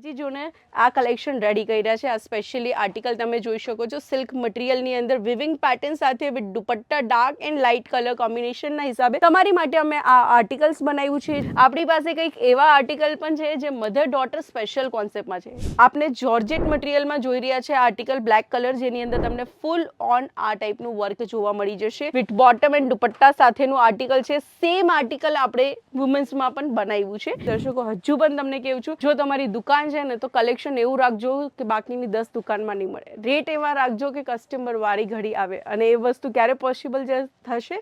હજી જોને આ કલેક્શન રેડી કર્યા છે. આ સ્પેશિયલી આર્ટિકલ તમે જોઈ શકો છો. સિલ્ક મટીરિયલની અંદર વિવિંગ પેટર્ન સાથે with dupatta dark and light colour કોમ્બિનેશનના હિસાબે. તમારી માટે અમે આ આર્ટિકલ્સ બનાવ્યું છે. આપણી પાસે કંઈક એવા આર્ટિકલ પણ છે જે મધર ડોટર સ્પેશિયલ કોન્સેપ્ટમાં છે. આપને જોર્જેટ મટીરિયલમાં જોઈ રહ્યા છે આર્ટિકલ બ્લેક કલર જેની અંદર તમને ફૂલ ઓન આ ટાઈપનું વર્ક જોવા મળી જશે. વિથ બોટમ એન્ડ દુપટ્ટા સાથેનું આર્ટિકલ છે. સેમ આર્ટિકલ આપણે વુમન્સમાં પણ બનાવ્યું છે. દર્શકો, હજુ પણ તમને કેવું છું, જો તમારી દુકાન છે ને, તો કલેક્શન એવું રાખજો કે બાકીની દસ દુકાનમાં નહીં મળે. રેટ એવા રાખજો કે કસ્ટમર વારી ઘડી આવે અને એ વસ્તુ ક્યારે પોસિબલ થશે?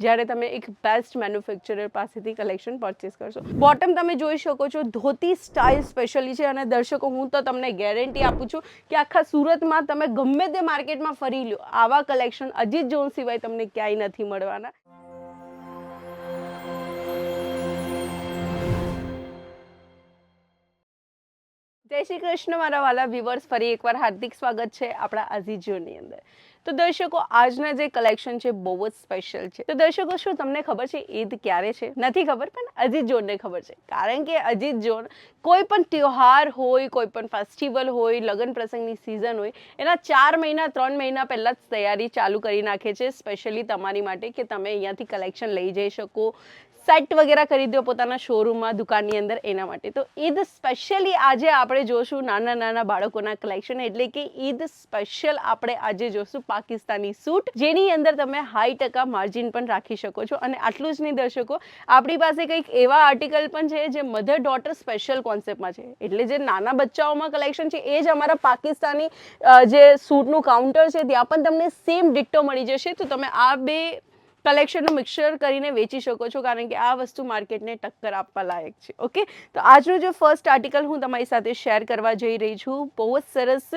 જ્યારે તમે એક બેસ્ટ મેન્યુફેક્ચરર પાસેથી કલેક્શન પરચેસ કરશો. બોટમ તમે જોઈ શકો છો, ધોતી સ્ટાઇલ સ્પેશિયલી છે અને દર્શકો, હું તો તમને ગેરંટી આપું છું કે આખા સુરતમાં તમે ગમે તે માર્કેટમાં ફરી લો આવા કલેક્શન અજીત જોન સિવાય તમને ક્યાંય નથી મળવાના. જય શ્રી કૃષ્ણ મારા વાલા વ્યુવર્સ ફરી એકવાર હાર્દિક સ્વાગત છે આપણા જોની અંદર. તો દર્શકો, આજના જે કલેક્શન છે બહુ જ સ્પેશિયલ છે. તો દર્શકો, શું તમને ખબર છે ઈદ ક્યારે છે? નથી ખબર, પણ અજીત જોનને ખબર છે. કારણ કે અજીત જોન કોઈ પણ તહેવાર હોય, કોઈ પણ ફેસ્ટિવલ હોય, લગ્ન પ્રસંગની સિઝન હોય, એના ચાર મહિના, ત્રણ મહિના પહેલાં જ તૈયારી ચાલુ કરી નાખે છે સ્પેશિયલી તમારી માટે કે તમે અહીંયાથી કલેક્શન લઈ જઈ શકો. સેટ વગેરે ખરીદ્યો પોતાના શોરૂમમાં દુકાનની અંદર, એના માટે. તો ઈદ સ્પેશિયલી આજે આપણે જોશું નાના નાના બાળકોના કલેક્શન એટલે કે ઈદ સ્પેશિયલ આપણે આજે જોશું પાકિસ્તાની સૂટ, જેની અંદર તમે હાઈ ટકા માર્જિન પણ રાખી શકો છો. અને આટલું જ નહીં દર્શકો, આપણી પાસે કંઈક એવા આર્ટિકલ પણ છે જે મધર ડોટર સ્પેશિયલ કોન્સેપ્ટમાં છે. એટલે જે નાના બચ્ચાઓમાં કલેક્શન છે, એ જ અમારા પાકિસ્તાની જે સૂટનું કાઉન્ટર છે, ત્યાં પણ તમને સેમ ડિટ્ટો મળી જશે. તો તમે આ બે કલેક્શનનું મિક્સર કરીને વેચી શકો છો, કારણ કે આ વસ્તુ માર્કેટને ટક્કર આપવા લાયક છે. ઓકે તો આજનું જે ફર્સ્ટ આર્ટિકલ હું તમારી સાથે શેર કરવા જઈ રહી છું, બહુ જ સરસ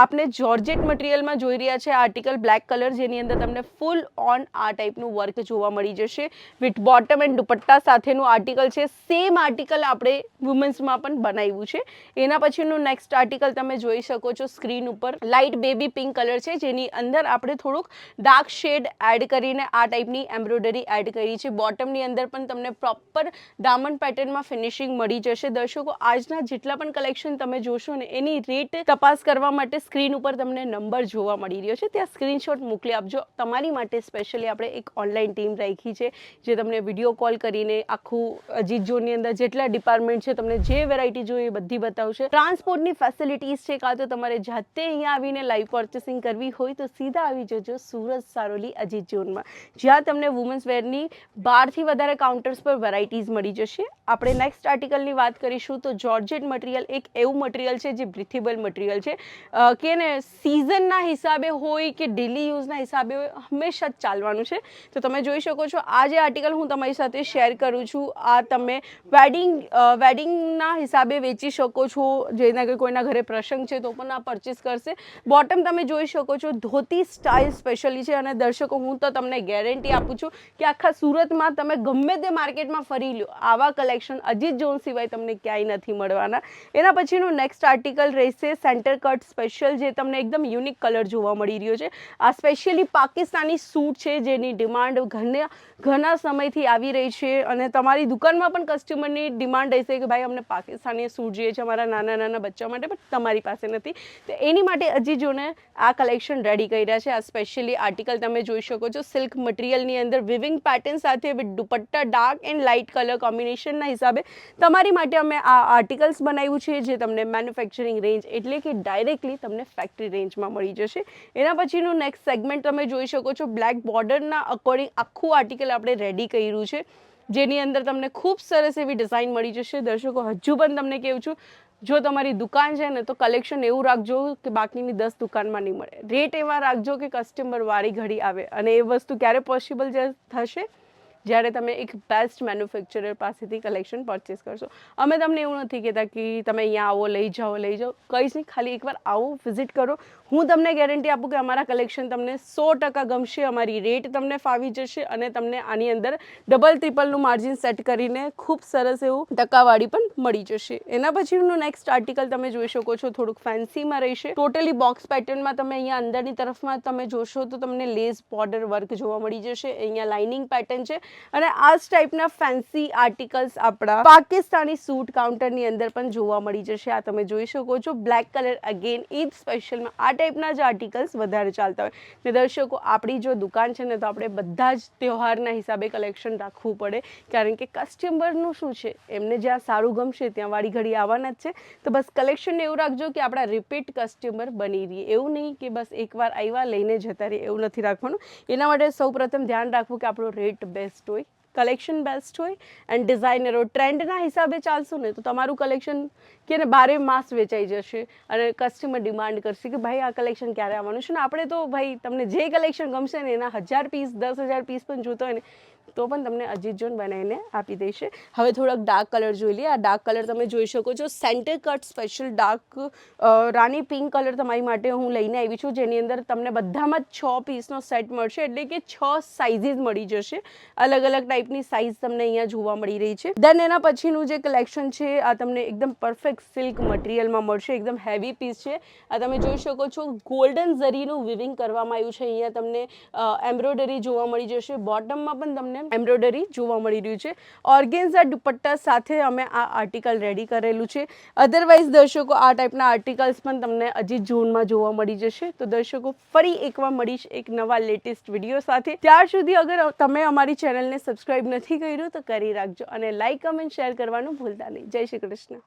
આપને જોર્જેટ મટીરિયલમાં જોઈ રહ્યા છે આર્ટિકલ બ્લેક કલર જેની અંદર તમને ફૂલ ઓન આ ટાઈપનું વર્ક જોવા મળી જશે. વિથ બોટમ એન્ડ દુપટ્ટા સાથેનું આર્ટિકલ છે. સેમ આર્ટિકલ આપણે વુમન્સમાં પણ બનાવ્યું છે. એના પછીનું નેક્સ્ટ આર્ટિકલ તમે જોઈ શકો છો સ્ક્રીન ઉપર. લાઇટ બેબી પિંક કલર છે, જેની અંદર આપણે થોડુંક ડાર્ક શેડ એડ કરીને આ ટાઈપની એમ્બ્રોઇડરી એડ કરી છે. બોટમની અંદર પણ તમને પ્રોપર ડાયમંડ પેટર્નમાં ફિનિશિંગ મળી જશે. દર્શકો, આજના જેટલા પણ કલેક્શન તમે જોશો ને, એની રેટ તપાસ કરવા માટે સ્ક્રીન ઉપર તમને નંબર જોવા મળી રહ્યો છે. ત્યાં સ્ક્રીનશોટ મોકલી આપજો. તમારી માટે સ્પેશિયલી આપણે એક ઓનલાઈન ટીમ રાખી છે, જે તમને વીડિયો કોલ કરીને આખું અજીત ઝોનની અંદર જેટલા ડિપાર્ટમેન્ટ છે, તમને જે વેરાયટી જોઈએ એ બધી બતાવશે. ટ્રાન્સપોર્ટની ફેસિલિટીઝ છે, કાં તો તમારે જાતે અહીંયા આવીને લાઈવ પર્ચેસિંગ કરવી હોય તો સીધા આવી જજો સુરત સારોલી અજીત ઝોનમાં. જ્યાં તમને વુમન્સ વેરની બારથી વધારે કાઉન્ટર્સ પર વેરાયટીઝ મળી જશે. આપણે નેક્સ્ટ આર્ટિકલની વાત કરીશું તો જોર્જેટ મટીરિયલ એક એવું મટીરિયલ છે જે બ્રિથેબલ મટીરિયલ છે. કે ને સિઝનના હિસાબે હોય કે ડેલી યુઝના હિસાબે હોય, હંમેશા જ ચાલવાનું છે. તો તમે જોઈ શકો છો, આ જે આર્ટિકલ હું તમારી સાથે શેર કરું છું, આ તમે વેડિંગ વેડિંગના હિસાબે વેચી શકો છો. જેના કે કોઈના ઘરે પ્રસંગ છે તો પણ આ પરચેસ કરશે. બોટમ તમે જોઈ શકો છો, ધોતી સ્ટાઇલ સ્પેશિયલી છે અને દર્શકો, હું તો તમને ગેરંટી આપું છું કે આખા સુરતમાં તમે ગમે તે માર્કેટમાં ફરી લો આવા કલેક્શન અજીત જોન સિવાય તમને ક્યાંય નથી મળવાના. એના પછીનું નેક્સ્ટ આર્ટિકલ રહેશે સેન્ટર કટ સ્પેશિયલ જે તમને એકદમ યુનિક કલર જોવા મળી રહ્યો છે. આ સ્પેશિયલી પાકિસ્તાની સૂટ છે જેની ડિમાન્ડ ઘણા ઘણા સમયથી આવી રહી છે અને તમારી દુકાનમાં પણ કસ્ટમરની ડિમાન્ડ રહેશે કે ભાઈ અમને પાકિસ્તાની સૂટ જોઈએ છે, અમારા નાના નાના બચ્ચા માટે પણ તમારી પાસે નથી. તો એની માટે હજી જોને આ કલેક્શન રેડી કર્યા છે. આ સ્પેશિયલી આર્ટિકલ તમે જોઈ શકો છો. સિલ્ક મટીરિયલની અંદર વિવિંગ પેટર્ન સાથે with dupatta dark and light colour કોમ્બિનેશનના હિસાબે તમારી માટે અમે આ આર્ટિકલ્સ બનાવ્યું છે, જે તમને મેન્યુફેક્ચરિંગ રેન્જ એટલે કે ડાયરેક્ટલી તમને ફેક્ટરી રેન્જમાં મળી જશે. એના પછીનું નેક્સ્ટ સેગમેન્ટ તમે જોઈ શકો છો બ્લેક બોર્ડરના અકોર્ડિંગ આખું આર્ટિકલ આપણે રેડી કર્યું છે. જેની અંદર તમને ખૂબ સરસ એવી ડિઝાઇન મળી જશે. દર્શકો, હજુ પણ તમને કહું છું, જો તમારી દુકાન છે ને, તો કલેક્શન એવું રાખજો કે બાકીની દસ દુકાનમાં નહીં મળે. રેટ એવા રાખજો કે કસ્ટમર વારી ઘડી આવે અને એ વસ્તુ ક્યારે પોસિબલ થશે? જ્યારે તમે એક બેસ્ટ મેન્યુફેક્ચરર પાસેથી કલેક્શન પરચેસ કરશો. અમે તમને એવું નથી કહેતા કે તમે અહીંયા આવો, લઈ જાઓ લઈ જાઓ. કંઈ નહીં, ખાલી એકવાર આવો વિઝિટ કરો. હું તમને ગેરંટી આપું કે અમારા કલેક્શન તમને સો ટકા ગમશે, અમારી રેટ તમને ફાવી જશે અને તમને આની અંદર ડબલ ટ્રિપલનું માર્જિન સેટ કરીને ખૂબ સરસ એવું ટકાવાળી પણ મળી જશે. એના પછીનું નેક્સ્ટ આર્ટિકલ તમે જોઈ શકો છો, થોડુંક ફેન્સીમાં રહેશે. ટોટલી બોક્સ પેટર્નમાં તમે અહીંયા અંદરની તરફમાં તમે જોશો તો તમને લેસ બોર્ડર વર્ક જોવા મળી જશે. અહીંયા લાઇનિંગ પેટર્ન છે. અને આ જ ટાઈપના ફેન્સી આર્ટિકલ્સ આપણા પાકિસ્તાની સૂટ કાઉન્ટરની અંદર પણ જોવા મળી જશે. આ તમે જોઈ શકો છો. બ્લેક કલર અગેન ઈદ સ્પેશિયલમાં આ ટાઈપના જ આર્ટિકલ્સ વધારે ચાલતા હોય. ને દર્શકો, આપણી જો દુકાન છે ને, તો આપણે બધા જ તહેવારના હિસાબે કલેક્શન રાખવું પડે. કારણ કે કસ્ટમરનું શું છે? એમને જ્યાં સારું ગમશે, ત્યાં વાળી ઘડી આવવાના જ છે. તો બસ કલેક્શન એવું રાખજો કે આપણા રિપીટ કસ્ટમર બની રહીએ. એવું નહીં કે બસ એકવાર આવ્યા લઈને જતા રહીએ. એવું નથી રાખવાનું. એના માટે સૌપ્રથમ ધ્યાન રાખવું કે આપણો રેટ બેસ્ટ હોય કલેક્શન બેસ્ટ હોય એન્ડ ડિઝાઇનરો ટ્રેન્ડના હિસાબે ચાલશું ને, તો તમારું કલેક્શન કે બારે માસ વેચાઈ જશે અને કસ્ટમર ડિમાન્ડ કરશે કે ભાઈ આ કલેક્શન ક્યારે આવવાનું છે. ને આપણે તો ભાઈ, તમને જે કલેક્શન ગમશે ને, એના હજાર પીસ દસ હજાર પીસ પણ જોતો હોય ને તો પણ તમને અજીત જોન બનાવીને આપી દેશે. હવે થોડાક ડાર્ક કલર જોઈ લઈએ. આ ડાર્ક કલર તમે જોઈ શકો છો. Centre cut special dark rani pink colour તમારી માટે હું લઈને આવી છું, જેની અંદર તમને બધામાં છ પીસનો સેટ મળશે. એટલે કે છ સાઇઝીસ મળી જશે. અલગ અલગ ટાઈપની સાઇઝ તમને અહીંયા જોવા મળી રહી છે. દેન એના પછીનું જે કલેક્શન છે, આ તમને એકદમ પરફેક્ટ સિલ્ક મટીરિયલમાં મળશે. એકદમ હેવી પીસ છે. આ તમે જોઈ શકો છો ગોલ્ડન ઝરીનું વિવિંગ કરવામાં આવ્યું છે. અહીંયા તમને એમ્બ્રોઇડરી જોવા મળી જશે. બોટમમાં પણ તમને એમ્બ્રોઇડરી જોવા મળી રહ્યું છે. ઓર્ગેન્ઝા દુપટ્ટા સાથે અમે આ આર્ટિકલ રેડી કરેલું છે. અધરવાઇઝ દર્શકો આ ટાઈપના આર્ટિકલ્સ પણ તમને હજી જૂનમાં જોવા મળી જશે. તો દર્શકો ફરી એકવાર મળીશ એક નવા લેટેસ્ટ વીડિયો સાથે. ત્યાર સુધી અગર તમે અમારી ચેનલને સબસ્ક્રાઈબ નથી કર્યું તો કરી રાખજો અને લાઇક કમેન્ટ શેર કરવાનું ભૂલતા નહીં. જય શ્રી કૃષ્ણ.